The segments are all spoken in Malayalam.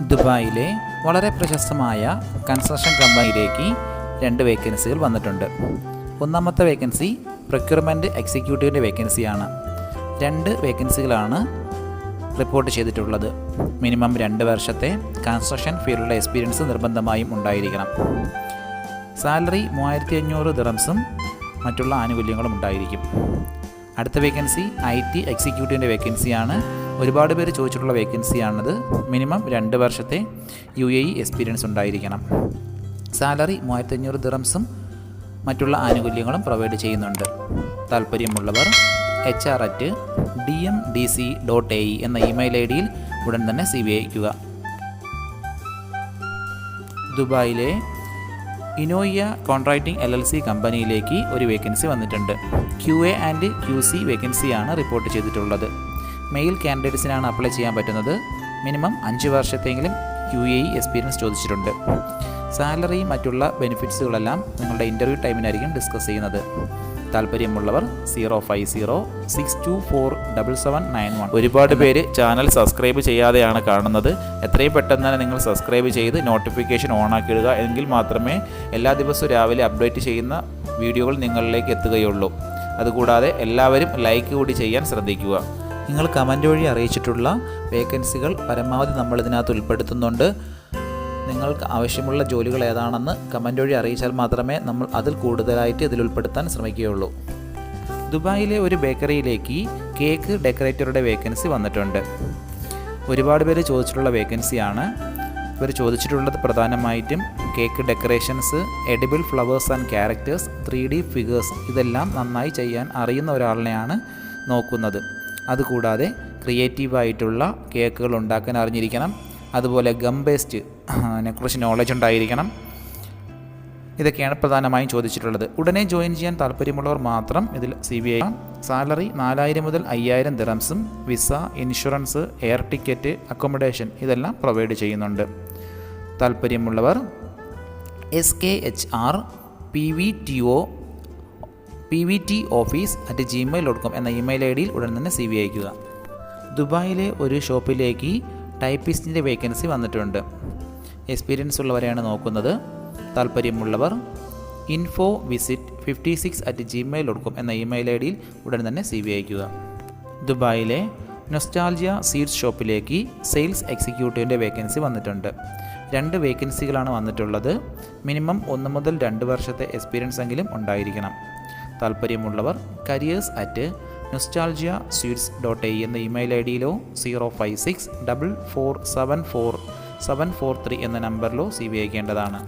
ദുബായിലെ വളരെ പ്രശസ്തമായ കൺസ്ട്രക്ഷൻ കമ്പനിയിലേക്ക് രണ്ട് വേക്കൻസികൾ വന്നിട്ടുണ്ട്. ഒന്നാമത്തെ വേക്കൻസി പ്രൊക്യൂർമെന്റ് എക്സിക്യൂട്ടീവിന്റെ വേക്കൻസിയാണ്. രണ്ട് വേക്കൻസികളാണ് റിപ്പോർട്ട് ചെയ്തിട്ടുള്ളത്. മിനിമം രണ്ട് വർഷത്തെ കൺസ്ട്രക്ഷൻ ഫീൽഡിലെ എക്സ്പീരിയൻസ് നിർബന്ധമായും ഉണ്ടായിരിക്കണം. സാലറി മൂവായിരത്തി അഞ്ഞൂറ് ദിറംസും മറ്റുള്ള ആനുകൂല്യങ്ങളും ഉണ്ടായിരിക്കും. അടുത്ത വേക്കൻസി ഐ ടി എക്സിക്യൂട്ടീവിന്റെ വേക്കൻസിയാണ് ഒരുപാട് പേര് ചോദിച്ചിട്ടുള്ള വേക്കൻസിയാണത് മിനിമം രണ്ട് വർഷത്തെ യു എ ഇ എക്സ്പീരിയൻസ് ഉണ്ടായിരിക്കണം. സാലറി മൂവായിരത്തി അഞ്ഞൂറ് ദിറംസും മറ്റുള്ള ആനുകൂല്യങ്ങളും പ്രൊവൈഡ് ചെയ്യുന്നുണ്ട്. താല്പര്യമുള്ളവർ H R at D M D C dot A E എന്ന ഇമെയിൽ ഐ ഡിയിൽ ഉടൻ തന്നെ സി ബി അയക്കുക ദുബായിലെ Inoya contracting L L C കമ്പനിയിലേക്ക് ഒരു വേക്കൻസി വന്നിട്ടുണ്ട്. Q A and Q C വേക്കൻസിയാണ് റിപ്പോർട്ട് ചെയ്തിട്ടുള്ളത്. മെയിൽ കാൻഡിഡേറ്റ്സിനാണ് അപ്ലൈ ചെയ്യാൻ പറ്റുന്നത്. മിനിമം അഞ്ച് വർഷത്തെങ്കിലും യു എ ഇ എക്സ്പീരിയൻസ് ചോദിച്ചിട്ടുണ്ട്. സാലറിയും മറ്റുള്ള ബെനിഫിറ്റ്സുകളെല്ലാം നിങ്ങളുടെ ഇന്റർവ്യൂ ടൈമിനായിരിക്കും ഡിസ്കസ് ചെയ്യുന്നത്. താല്പര്യമുള്ളവർ zero five zero six two four double seven nine one ഒരുപാട് പേര് ചാനൽ സബ്സ്ക്രൈബ് ചെയ്യാതെയാണ് കാണുന്നത്. എത്രയും പെട്ടെന്ന് തന്നെ നിങ്ങൾ സബ്സ്ക്രൈബ് ചെയ്ത് നോട്ടിഫിക്കേഷൻ ഓൺ ആക്കിയിടുക എങ്കിൽ മാത്രമേ എല്ലാ ദിവസവും രാവിലെ അപ്ഡേറ്റ് ചെയ്യുന്ന വീഡിയോകൾ നിങ്ങളിലേക്ക് എത്തുകയുള്ളൂ. അതുകൂടാതെ എല്ലാവരും ലൈക്ക് കൂടി ചെയ്യാൻ ശ്രദ്ധിക്കുക. നിങ്ങൾ കമന്റ് വഴി അറിയിച്ചിട്ടുള്ള വേക്കൻസികൾ പരമാവധി നമ്മൾ ഇതിനകത്ത് ഉൾപ്പെടുത്തുന്നുണ്ട്. നിങ്ങൾക്ക് ആവശ്യമുള്ള ജോലികൾ ഏതാണെന്ന് കമന്റ് വഴി അറിയിച്ചാൽ മാത്രമേ നമ്മൾ അതിൽ കൂടുതലായിട്ട് ഇതിൽ ഉൾപ്പെടുത്താൻ ശ്രമിക്കുകയുള്ളൂ. ദുബായിലെ ഒരു ബേക്കറിയിലേക്ക് കേക്ക് ഡെക്കറേറ്ററുടെ വേക്കൻസി വന്നിട്ടുണ്ട്. ഒരുപാട് പേര് ചോദിച്ചിട്ടുള്ള വേക്കൻസിയാണ്. ഇവർ ചോദിച്ചിട്ടുള്ളത് പ്രധാനമായിട്ടും cake decorations edible flowers and characters three D figures ഇതെല്ലാം നന്നായി ചെയ്യാൻ അറിയുന്ന ഒരാളിനെയാണ് നോക്കുന്നത്. അതുകൂടാതെ ക്രിയേറ്റീവായിട്ടുള്ള കേക്കുകൾ ഉണ്ടാക്കാൻ അറിഞ്ഞിരിക്കണം. അതുപോലെ ഗം ബേസ്റ്റ് കുറിച്ച് നോളജ് ഉണ്ടായിരിക്കണം. ഇതൊക്കെയാണ് പ്രധാനമായും ചോദിച്ചിട്ടുള്ളത്. ഉടനെ ജോയിൻ ചെയ്യാൻ താല്പര്യമുള്ളവർ മാത്രം ഇതിൽ സി ബി ഐ സാലറി നാലായിരം മുതൽ അയ്യായിരം ദിറംസും visa insurance air ticket accommodation ഇതെല്ലാം പ്രൊവൈഡ് ചെയ്യുന്നുണ്ട്. താല്പര്യമുള്ളവർ S K H R P V T O P V T office at Gmail dot com എന്ന ഇമെയിൽ ഐ ഡിയിൽ ഉടൻ തന്നെ സി വി അയക്കുക ദുബായിലെ ഒരു ഷോപ്പിലേക്ക് ടൈപ്പിസ്റ്റിന്റെ വേക്കൻസി വന്നിട്ടുണ്ട്. എക്സ്പീരിയൻസ് ഉള്ളവരെയാണ് നോക്കുന്നത്. താല്പര്യമുള്ളവർ info visit fifty six at Gmail dot com എന്ന ഇമെയിൽ ഐ ഡിയിൽ ഉടൻ തന്നെ സി വി അയക്കുക ദുബായിലെ നൊസ്റ്റാൾജിയ സീഡ്സ് ഷോപ്പിലേക്ക് സെയിൽസ് എക്സിക്യൂട്ടീവിന്റെ വേക്കൻസി വന്നിട്ടുണ്ട്. രണ്ട് വേക്കൻസികളാണ് വന്നിട്ടുള്ളത്. മിനിമം ഒന്ന് മുതൽ രണ്ട് വർഷത്തെ എക്സ്പീരിയൻസ് എങ്കിലും ഉണ്ടായിരിക്കണം. താല്പര്യമുള്ളവർ careers at nostalgia sweets dot A എന്ന email I ഡിയിലോ zero five six double four seven four seven four three എന്ന നമ്പറിലോ സി വി അയക്കേണ്ടതാണ്.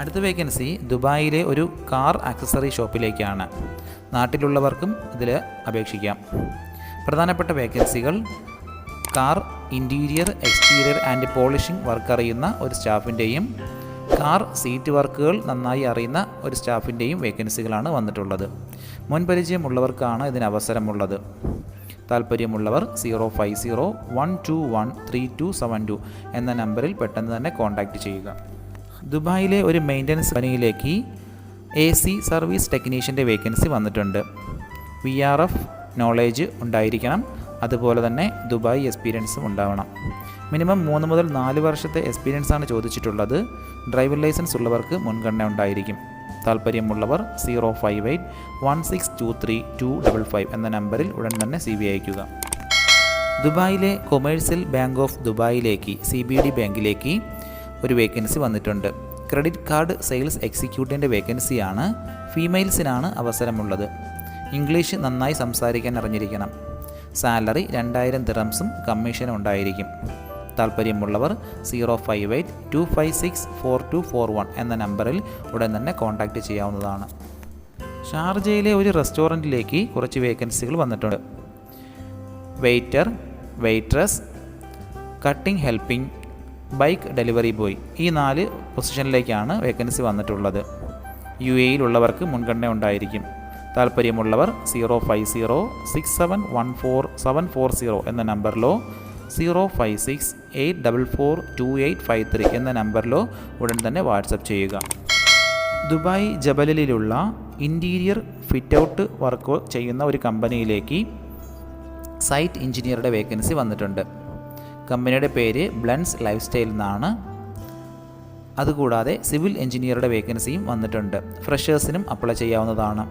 അടുത്ത വേക്കൻസി ദുബായിലെ ഒരു കാർ ആക്സസറി ഷോപ്പിലേക്കാണ് നാട്ടിലുള്ളവർക്കും ഇതിൽ അപേക്ഷിക്കാം. പ്രധാനപ്പെട്ട വേക്കൻസികൾ car interior exterior and polishing work അറിയുന്ന ഒരു സ്റ്റാഫിന്റെയും കാർ സീറ്റ് വർക്കുകൾ നന്നായി അറിയുന്ന ഒരു സ്റ്റാഫിന്റെയും വേക്കൻസികളാണ് വന്നിട്ടുള്ളത്. മുൻപരിചയമുള്ളവർക്കാണ് ഇതിന് അവസരമുള്ളത്. താല്പര്യമുള്ളവർ zero five zero one two one three two seven two എന്ന നമ്പറിൽ പെട്ടെന്ന് തന്നെ കോൺടാക്റ്റ് ചെയ്യുക. ദുബായിലെ ഒരു മെയിന്റനൻസ് കമ്പനിയിലേക്ക് എ സി സർവീസ് ടെക്നീഷ്യന്റെ വേക്കൻസി വന്നിട്ടുണ്ട്. വി ആർ എഫ് നോളേജ് ഉണ്ടായിരിക്കണം. അതുപോലെ തന്നെ ദുബായ് എക്സ്പീരിയൻസും ഉണ്ടാവണം. മിനിമം മൂന്ന് മുതൽ നാല് വർഷത്തെ എക്സ്പീരിയൻസ് ആണ് ചോദിച്ചിട്ടുള്ളത്. ഡ്രൈവിംഗ് ലൈസൻസ് ഉള്ളവർക്ക് മുൻഗണന ഉണ്ടായിരിക്കും. താല്പര്യമുള്ളവർ zero five eight one six two three two double five എന്ന നമ്പറിൽ ഉടൻ തന്നെ സി ബി അയക്കുക ദുബായിലെ കൊമേഴ്സ്യൽ ബാങ്ക് ഓഫ് ദുബായിലേക്ക് സി ബി ഡി ബാങ്കിലേക്ക് ഒരു വേക്കൻസി വന്നിട്ടുണ്ട്. ക്രെഡിറ്റ് കാർഡ് സെയിൽസ് എക്സിക്യൂട്ടീവിന്റെ വേക്കൻസിയാണ് ഫീമെയിൽസിനാണ് അവസരമുള്ളത്. ഇംഗ്ലീഷ് നന്നായി സംസാരിക്കാൻ അറിഞ്ഞിരിക്കണം. സാലറി രണ്ടായിരം ദിറംസും കമ്മീഷനും ഉണ്ടായിരിക്കും. താല്പര്യമുള്ളവർ zero five eight two five six four two four one എന്ന നമ്പറിൽ ഉടൻ തന്നെ കോൺടാക്റ്റ് ചെയ്യാവുന്നതാണ്. ഷാർജയിലെ ഒരു റെസ്റ്റോറന്റിലേക്ക് കുറച്ച് വേക്കൻസികൾ വന്നിട്ടുണ്ട്. Waiter waitress cutting helping bike delivery boy ഈ നാല് പൊസിഷനിലേക്കാണ് വേക്കൻസി വന്നിട്ടുള്ളത്. യു എയിലുള്ളവർക്ക് മുൻഗണന ഉണ്ടായിരിക്കും. താല്പര്യമുള്ളവർ zero five zero six seven one four seven four zero എന്ന നമ്പറിലോ zero five six eight double four two eight five three എന്ന നമ്പറിലോ ഉടൻ തന്നെ വാട്സപ്പ് ചെയ്യുക. ദുബായ് ജബലിലുള്ള ഇന്റീരിയർ ഫിറ്റ് ഔട്ട് വർക്ക് ചെയ്യുന്ന ഒരു കമ്പനിയിലേക്ക് സൈറ്റ് എഞ്ചിനീയറുടെ വേക്കൻസി വന്നിട്ടുണ്ട്. കമ്പനിയുടെ പേര് ബ്ലൻസ് ലൈഫ് സ്റ്റൈൽ എന്നാണ്. അതുകൂടാതെ സിവിൽ എഞ്ചിനീയറുടെ വേക്കൻസിയും വന്നിട്ടുണ്ട്. ഫ്രഷേഴ്സിനും അപ്ലൈ ചെയ്യാവുന്നതാണ്.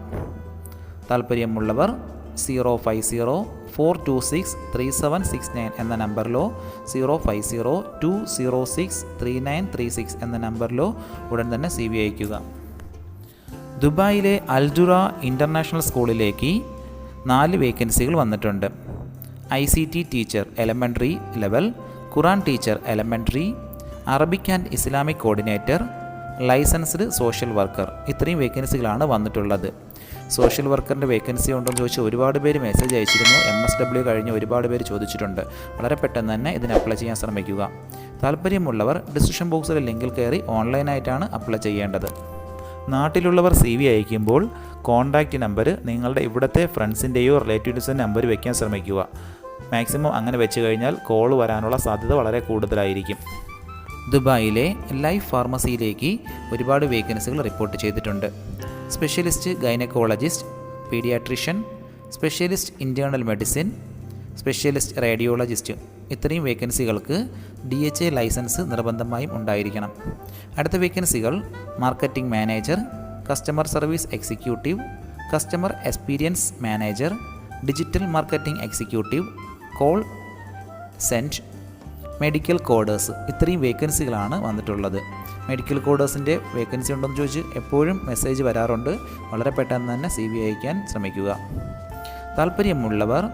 താല്പര്യമുള്ളവർ zero five zero four two six three seven six nine എന്ന നമ്പറിലോ zero five zero two zero six three nine three six എന്ന നമ്പറിലോ ഉടൻ തന്നെ സി വി അയക്കുക ദുബായിലെ അൽജുറ ഇന്റർനാഷണൽ സ്കൂളിലേക്ക് നാല് വേക്കൻസികൾ വന്നിട്ടുണ്ട്. I C T teacher elementary level Quran teacher elementary Arabic and Islamic coordinator licensed social worker ഇത്രയും വേക്കൻസികളാണ് വന്നിട്ടുള്ളത്. സോഷ്യൽ വർക്കറിന്റെ വേക്കൻസി ഉണ്ടോ എന്ന് ചോദിച്ച് ഒരുപാട് പേര് മെസ്സേജ് അയച്ചിരുന്നു. എം എസ് ഡബ്ല്യു കഴിഞ്ഞ് ഒരുപാട് പേര് ചോദിച്ചിട്ടുണ്ട്. വളരെ പെട്ടെന്ന് തന്നെ ഇതിന് അപ്ലൈ ചെയ്യാൻ ശ്രമിക്കുക. താല്പര്യമുള്ളവർ ഡിസ്ക്രിപ്ഷൻ ബോക്സിലെ ലിങ്കിൽ കയറി ഓൺലൈനായിട്ടാണ് അപ്ലൈ ചെയ്യേണ്ടത്. നാട്ടിലുള്ളവർ സി വി അയക്കുമ്പോൾ കോൺടാക്റ്റ് നമ്പർ നിങ്ങളുടെ ഇവിടുത്തെ ഫ്രണ്ട്സിന്റെയോ റിലേറ്റീവ്സിന്റെ നമ്പർ വയ്ക്കാൻ ശ്രമിക്കുക. മാക്സിമം അങ്ങനെ വെച്ച് കഴിഞ്ഞാൽ കോൾ വരാനുള്ള സാധ്യത വളരെ കൂടുതലായിരിക്കും. ദുബായിലെ ലൈഫ് ഫാർമസിയിലേക്ക് ഒരുപാട് വേക്കൻസികൾ റിപ്പോർട്ട് ചെയ്തിട്ടുണ്ട്. Specialist gynaecologist paediatrician specialist internal medicine specialist radiologist ഇത്രയും വേക്കൻസികൾക്ക് ഡി എച്ച് എ ലൈസൻസ് നിർബന്ധമായും ഉണ്ടായിരിക്കണം. അടുത്ത വേക്കൻസികൾ marketing manager customer service executive customer experience manager digital marketing executive call centre medical coders ഇത്രയും വേക്കൻസികളാണ് വന്നിട്ടുള്ളത്. മെഡിക്കൽ കോഡേഴ്സിന്റെ വേക്കൻസി ഉണ്ടെന്ന് ചോദിച്ച് എപ്പോഴും മെസ്സേജ് വരാറുണ്ട്. വളരെ പെട്ടെന്ന് തന്നെ സി വി അയക്കാൻ ശ്രമിക്കുക. താല്പര്യമുള്ളവർ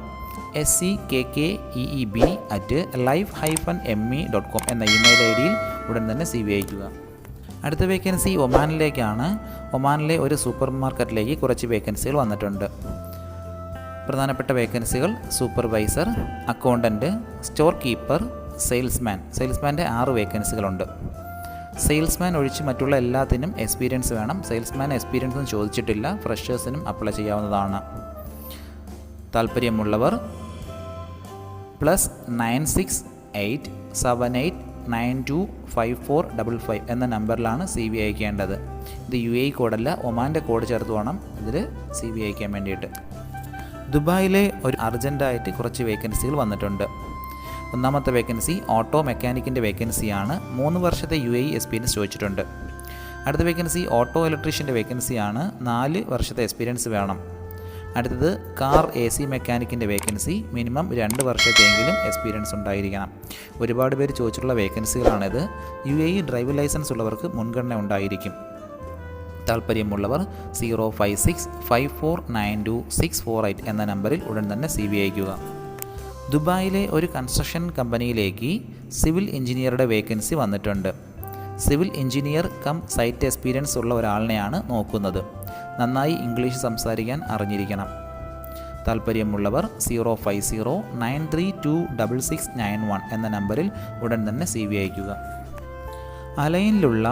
S C K K E E B at life hyphen M E dot com എന്ന ഇമെയിൽ ഐ ഡിയിൽ ഉടൻ തന്നെ സി വി അയക്കുക. അടുത്ത വേക്കൻസി ഒമാനിലേക്കാണ്. ഒമാനിലെ ഒരു സൂപ്പർ മാർക്കറ്റിലേക്ക് കുറച്ച് വേക്കൻസികൾ വന്നിട്ടുണ്ട്. പ്രധാനപ്പെട്ട വേക്കൻസികൾ supervisor accountant store keeper salesman സെയിൽസ്മാന്റെ ആറ് വേക്കൻസികളുണ്ട് സെയിൽസ്മാൻ ഒഴിച്ച് മറ്റുള്ള എല്ലാത്തിനും എക്സ്പീരിയൻസ് വേണം. സെയിൽസ്മാൻ എക്സ്പീരിയൻസ് ഒന്നും ചോദിച്ചിട്ടില്ല. ഫ്രഷേഴ്സിനും അപ്ലൈ ചെയ്യാവുന്നതാണ്. താല്പര്യമുള്ളവർ plus nine six eight seven eight nine two five four double five എന്ന നമ്പറിലാണ് സി ബി അയക്കേണ്ടത്. ഇത് യു എ കോഡല്ല ഒമാന്റെ കോഡ് ചേർത്ത് വേണം ഇതിൽ സി ബി അയക്കാൻ വേണ്ടിയിട്ട്. ദുബായിലെ ഒരു അർജന്റായിട്ട് കുറച്ച് വേക്കൻസികൾ വന്നിട്ടുണ്ട്. ഒന്നാമത്തെ വേക്കൻസി ഓട്ടോ മെക്കാനിക്കിന്റെ വേക്കൻസിയാണ് മൂന്ന് വർഷത്തെ യു എ എക്സ്പീരിയൻസ് ചോദിച്ചിട്ടുണ്ട്. അടുത്ത വേക്കൻസി ഓട്ടോ ഇലക്ട്രീഷ്യന്റെ വേക്കൻസിയാണ് നാല് വർഷത്തെ എക്സ്പീരിയൻസ് വേണം. അടുത്തത് കാർ എ സി മെക്കാനിക്കിന്റെ വേക്കൻസി മിനിമം രണ്ട് വർഷത്തെയെങ്കിലും എക്സ്പീരിയൻസ് ഉണ്ടായിരിക്കണം. ഒരുപാട് പേര് ചോദിച്ചിട്ടുള്ള വേക്കൻസികളാണിത് യു എ ഡ്രൈവിംഗ് ലൈസൻസ് ഉള്ളവർക്ക് മുൻഗണന ഉണ്ടായിരിക്കും. താല്പര്യമുള്ളവർ zero five six five four nine two six four eight എന്ന നമ്പറിൽ ഉടൻ തന്നെ സി വി അയക്കുക ദുബായിലെ ഒരു കൺസ്ട്രക്ഷൻ കമ്പനിയിലേക്ക് സിവിൽ എഞ്ചിനീയറുടെ വേക്കൻസി വന്നിട്ടുണ്ട്. Civil engineer cum site experience ഉള്ള ഒരാളിനെയാണ് നോക്കുന്നത്. നന്നായി ഇംഗ്ലീഷ് സംസാരിക്കാൻ അറിഞ്ഞിരിക്കണം. താല്പര്യമുള്ളവർ zero five zero nine three two double six nine one എന്ന നമ്പറിൽ ഉടൻ തന്നെ സി വി അയക്കുക അലൈനിലുള്ള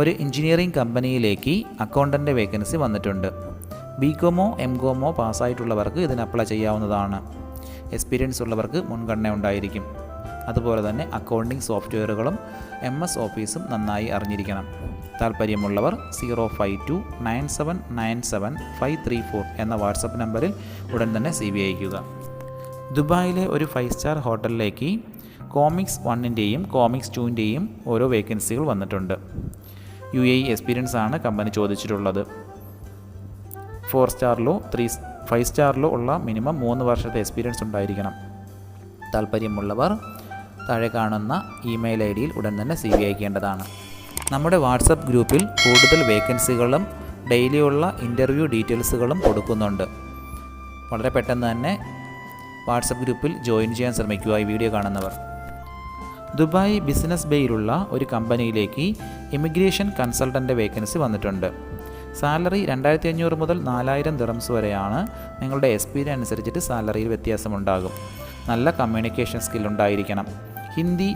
ഒരു എഞ്ചിനീയറിംഗ് കമ്പനിയിലേക്ക് അക്കൗണ്ടന്റ് വേക്കൻസി വന്നിട്ടുണ്ട്. ബി കോമോ എം കോമോ പാസ്സായിട്ടുള്ളവർക്ക് ഇതിന് അപ്ലൈ ചെയ്യാവുന്നതാണ്. എക്സ്പീരിയൻസ് ഉള്ളവർക്ക് മുൻഗണന ഉണ്ടായിരിക്കും. അതുപോലെ തന്നെ അക്കൗണ്ടിംഗ് സോഫ്റ്റ്വെയറുകളും എം എസ് ഓഫീസും നന്നായി അറിഞ്ഞിരിക്കണം. താല്പര്യമുള്ളവർ zero five two nine seven nine seven five three four എന്ന വാട്സപ്പ് നമ്പറിൽ ഉടൻ തന്നെ സി ബി അയക്കുക ദുബായിലെ ഒരു ഫൈവ് സ്റ്റാർ ഹോട്ടലിലേക്ക് കോമിക്സ് വണ്ണിന്റെയും കോമിക്സ് ടുവിന്റെയും ഓരോ വേക്കൻസികൾ വന്നിട്ടുണ്ട്. യു എ എക്സ്പീരിയൻസ് ആണ് കമ്പനി ചോദിച്ചിട്ടുള്ളത്. ഫോർ സ്റ്റാറിലോ ത്രീ ഫൈവ് സ്റ്റാറിലോ ഉള്ള മിനിമം മൂന്ന് വർഷത്തെ എക്സ്പീരിയൻസ് ഉണ്ടായിരിക്കണം. താല്പര്യമുള്ളവർ താഴെ കാണുന്ന ഇമെയിൽ ഐ ഡിയിൽ ഉടൻ തന്നെ സി വി അയക്കേണ്ടതാണ്. നമ്മുടെ വാട്സപ്പ് ഗ്രൂപ്പിൽ കൂടുതൽ വേക്കൻസികളും ഡെയിലിയുള്ള ഇന്റർവ്യൂ ഡീറ്റെയിൽസുകളും കൊടുക്കുന്നുണ്ട്. വളരെ പെട്ടെന്ന് തന്നെ വാട്സപ്പ് ഗ്രൂപ്പിൽ ജോയിൻ ചെയ്യാൻ ശ്രമിക്കുക ഈ വീഡിയോ കാണുന്നവർ. ദുബായ് ബിസിനസ് ബേയിലുള്ള ഒരു കമ്പനിയിലേക്ക് ഇമിഗ്രേഷൻ കൺസൾട്ടന്റ് വേക്കൻസി വന്നിട്ടുണ്ട്. സാലറി രണ്ടായിരത്തി അഞ്ഞൂറ് മുതൽ നാലായിരം ദിറംസ് വരെയാണ് നിങ്ങളുടെ എക്സ്പീരിയൻസ് അനുസരിച്ചിട്ട് സാലറിയിൽ വ്യത്യാസമുണ്ടാകും. നല്ല കമ്മ്യൂണിക്കേഷൻ സ്കിൽ ഉണ്ടായിരിക്കണം. ഹിന്ദി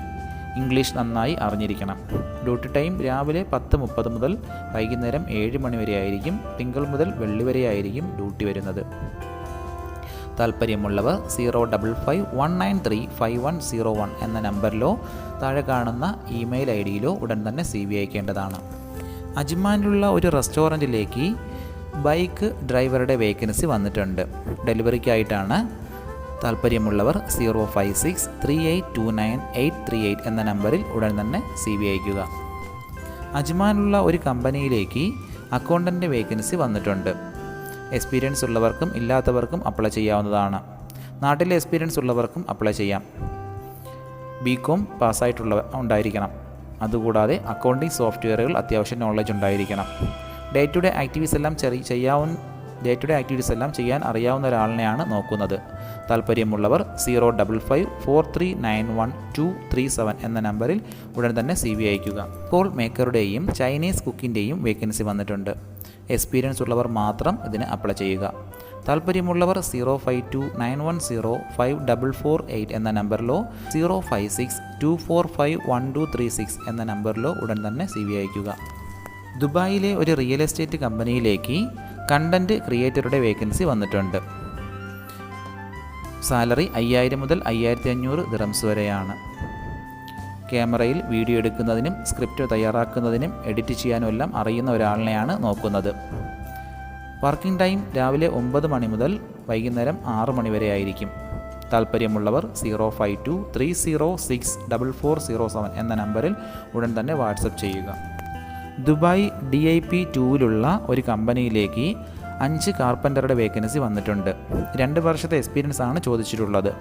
ഇംഗ്ലീഷ് നന്നായി അറിഞ്ഞിരിക്കണം. ഡ്യൂട്ടി ടൈം രാവിലെ പത്ത് മുപ്പത് മുതൽ വൈകുന്നേരം ഏഴ് മണി വരെ ആയിരിക്കും. തിങ്കൾ മുതൽ വെള്ളി വരെ ആയിരിക്കും ഡ്യൂട്ടി വരുന്നത്. താല്പര്യമുള്ളവർ zero double five one nine three five one zero one എന്ന നമ്പറിലോ താഴെ കാണുന്ന ഇമെയിൽ ഐ ഡിയിലോ ഉടൻ തന്നെ സി വി അയക്കേണ്ടതാണ്. അജ്മാനിലുള്ള ഒരു റെസ്റ്റോറന്റിലേക്ക് ബൈക്ക് ഡ്രൈവറുടെ വേക്കൻസി വന്നിട്ടുണ്ട്. ഡെലിവറിക്കായിട്ടാണ് താല്പര്യമുള്ളവർ zero five six three eight two nine eight three eight എന്ന നമ്പറിൽ ഉടൻ തന്നെ സി വി അയക്കുക അജ്മാനുള്ള ഒരു കമ്പനിയിലേക്ക് അക്കൗണ്ടന്റ് വേക്കൻസി വന്നിട്ടുണ്ട്. എക്സ്പീരിയൻസ് ഉള്ളവർക്കും ഇല്ലാത്തവർക്കും അപ്ലൈ ചെയ്യാവുന്നതാണ്. നാട്ടിലെ എക്സ്പീരിയൻസ് ഉള്ളവർക്കും അപ്ലൈ ചെയ്യാം. ബി കോം പാസ്സായിട്ടുള്ള ഉണ്ടായിരിക്കണം. അതുകൂടാതെ അക്കൗണ്ടിംഗ് സോഫ്റ്റ്വെയറുകൾ അത്യാവശ്യം നോളജ് ഉണ്ടായിരിക്കണം. ഡേ ടു ഡേ ആക്ടിവിറ്റീസ് എല്ലാം ചെറിയ ചെയ്യാവുന്ന ഡേ ടു ഡേ ആക്ടിവിറ്റീസ് എല്ലാം ചെയ്യാൻ അറിയാവുന്ന ഒരാളിനെയാണ് നോക്കുന്നത്. താല്പര്യമുള്ളവർ zero double five four three nine one two three seven എന്ന നമ്പറിൽ ഉടൻ തന്നെ സി വി അയക്കുക കോൾ മേക്കറുടെയും ചൈനീസ് കുക്കിന്റെയും വേക്കൻസി വന്നിട്ടുണ്ട്. എക്സ്പീരിയൻസ് ഉള്ളവർ മാത്രം ഇതിന് അപ്ലൈ ചെയ്യുക. താല്പര്യമുള്ളവർ zero five two nine one zero five double four eight എന്ന നമ്പറിലോ zero five six two four five one two three six എന്ന നമ്പറിലോ ഉടൻ തന്നെ സി വി അയക്കുക ദുബായിലെ ഒരു റിയൽ എസ്റ്റേറ്റ് കമ്പനിയിലേക്ക് കണ്ടന്റ് ക്രിയേറ്ററുടെ വേക്കൻസി വന്നിട്ടുണ്ട്. സാലറി അയ്യായിരം മുതൽ അയ്യായിരത്തി അഞ്ഞൂറ് ദിറംസ് വരെയാണ്. ക്യാമറയിൽ വീഡിയോ എടുക്കുന്നതിനും സ്ക്രിപ്റ്റ് തയ്യാറാക്കുന്നതിനും എഡിറ്റ് ചെയ്യാനും എല്ലാം അറിയുന്ന ഒരാളിനെയാണ് നോക്കുന്നത്. വർക്കിംഗ് ടൈം രാവിലെ ഒമ്പത് മണി മുതൽ വൈകുന്നേരം ആറ് മണി വരെ ആയിരിക്കും. താല്പര്യമുള്ളവർ zero five two three zero six double four zero seven എന്ന നമ്പറിൽ ഉടൻ തന്നെ വാട്സപ്പ് ചെയ്യുക. ദുബായ് ഡി ഐ പി ടൂവിലുള്ള ഒരു കമ്പനിയിലേക്ക് അഞ്ച് കാർപ്പന്ററുടെ വേക്കൻസി വന്നിട്ടുണ്ട്. രണ്ട് വർഷത്തെ എക്സ്പീരിയൻസ് ആണ് ചോദിച്ചിട്ടുള്ളത്.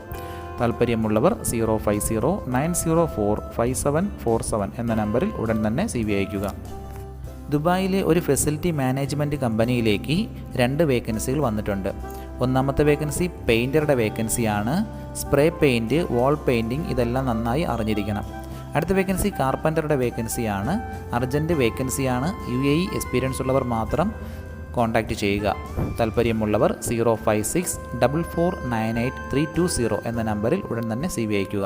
താല്പര്യമുള്ളവർ zero five zero nine zero four five seven four seven എന്ന നമ്പറിൽ ഉടൻ തന്നെ സി വി അയക്കുക ദുബായിലെ ഒരു ഫെസിലിറ്റി മാനേജ്മെന്റ് കമ്പനിയിലേക്ക് രണ്ട് വേക്കൻസികൾ വന്നിട്ടുണ്ട്. ഒന്നാമത്തെ വേക്കൻസി പെയിന്ററുടെ വേക്കൻസിയാണ് സ്പ്രേ പെയിന്റ് വാൾ പെയിന്റിങ് ഇതെല്ലാം നന്നായി അറിഞ്ഞിരിക്കണം. അടുത്ത വേക്കൻസി കാർപ്പന്ററുടെ വേക്കൻസിയാണ് അർജന്റ് വേക്കൻസിയാണ് യു എ ഇ എക്സ്പീരിയൻസ് ഉള്ളവർ മാത്രം കോൺടാക്റ്റ് ചെയ്യുക. താല്പര്യമുള്ളവർ zero five six double four nine eight three two zero എന്ന നമ്പറിൽ ഉടൻ തന്നെ സി വി അയക്കുക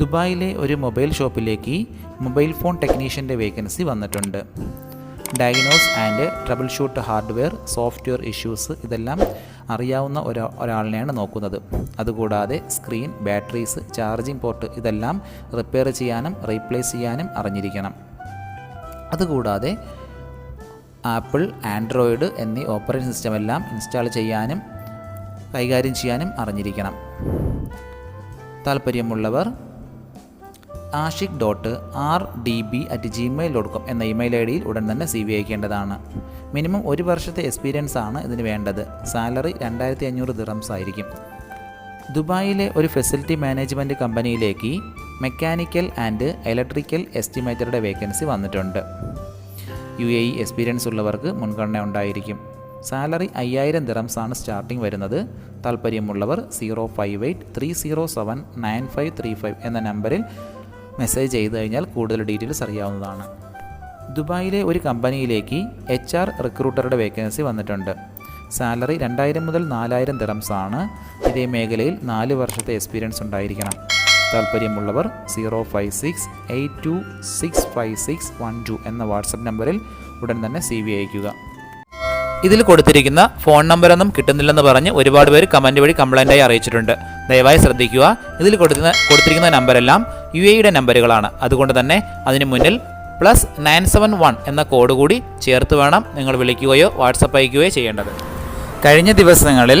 ദുബായിലെ ഒരു മൊബൈൽ ഷോപ്പിലേക്ക് മൊബൈൽ ഫോൺ ടെക്നീഷ്യന്റെ വേക്കൻസി വന്നിട്ടുണ്ട്. Diagnose and troubleshoot hardware software issues ഇതെല്ലാം അറിയാവുന്ന ഒരാ ഒരാളിനെയാണ് നോക്കുന്നത്. അതുകൂടാതെ സ്ക്രീൻ ബാറ്ററീസ് ചാർജിംഗ് പോർട്ട് ഇതെല്ലാം റിപ്പയർ ചെയ്യാനും റീപ്ലേസ് ചെയ്യാനും അറിഞ്ഞിരിക്കണം. അതുകൂടാതെ ആപ്പിൾ ആൻഡ്രോയിഡ് എന്നീ ഓപ്പറേറ്റിംഗ് സിസ്റ്റം എല്ലാം ഇൻസ്റ്റാൾ ചെയ്യാനും കൈകാര്യം ചെയ്യാനും അറിഞ്ഞിരിക്കണം. താല്പര്യമുള്ളവർ Ashik dot R D B at Gmail dot com എന്ന ഇമെയിൽ ഐ ഡിയിൽ ഉടൻ തന്നെ സി വി അയക്കേണ്ടതാണ്. മിനിമം ഒരു വർഷത്തെ എക്സ്പീരിയൻസ് ആണ് ഇതിന് വേണ്ടത്. സാലറി രണ്ടായിരത്തി അഞ്ഞൂറ് ദിറംസ് ആയിരിക്കും. ദുബായിലെ ഒരു ഫെസിലിറ്റി മാനേജ്മെന്റ് കമ്പനിയിലേക്ക് മെക്കാനിക്കൽ ആൻഡ് ഇലക്ട്രിക്കൽ എസ്റ്റിമേറ്ററുടെ വേക്കൻസി വന്നിട്ടുണ്ട്. യു എ ഇ എക്സ്പീരിയൻസ് ഉള്ളവർക്ക് മുൻഗണന ഉണ്ടായിരിക്കും. സാലറി അയ്യായിരം ആണ് സ്റ്റാർട്ടിംഗ് വരുന്നത്. താല്പര്യമുള്ളവർ zero five eight three zero seven nine five three five എന്ന നമ്പറിൽ മെസ്സേജ് ചെയ്ത് കഴിഞ്ഞാൽ കൂടുതൽ ഡീറ്റെയിൽസ് അറിയാവുന്നതാണ്. ദുബായിലെ ഒരു കമ്പനിയിലേക്ക് എച്ച് ആർ റിക്രൂട്ടറുടെ വേക്കൻസി വന്നിട്ടുണ്ട്. സാലറി രണ്ടായിരം മുതൽ നാലായിരം ദിറംസ് ആണ് ഇതേ മേഖലയിൽ നാല് വർഷത്തെ എക്സ്പീരിയൻസ് ഉണ്ടായിരിക്കണം. താല്പര്യമുള്ളവർ zero five six eight two six five six one two എന്ന വാട്സപ്പ് നമ്പറിൽ ഉടൻ തന്നെ സി വി അയക്കുക ഇതിൽ കൊടുത്തിരിക്കുന്ന ഫോൺ നമ്പറൊന്നും കിട്ടുന്നില്ലെന്ന് പറഞ്ഞ് ഒരുപാട് പേര് കമന്റ് വഴി കംപ്ലൈന്റായി അറിയിച്ചിട്ടുണ്ട്. ദയവായി ശ്രദ്ധിക്കുക. ഇതിൽ കൊടുക്കുന്ന കൊടുത്തിരിക്കുന്ന നമ്പരെല്ലാം യു എയുടെ നമ്പറുകളാണ്. അതുകൊണ്ട് തന്നെ അതിന് മുന്നിൽ പ്ലസ് നയൻ സെവൻ വൺ എന്ന കോഡ് കൂടി ചേർത്ത് വേണം നിങ്ങൾ വിളിക്കുകയോ വാട്സപ്പ് അയക്കുകയോ ചെയ്യേണ്ടത്. കഴിഞ്ഞ ദിവസങ്ങളിൽ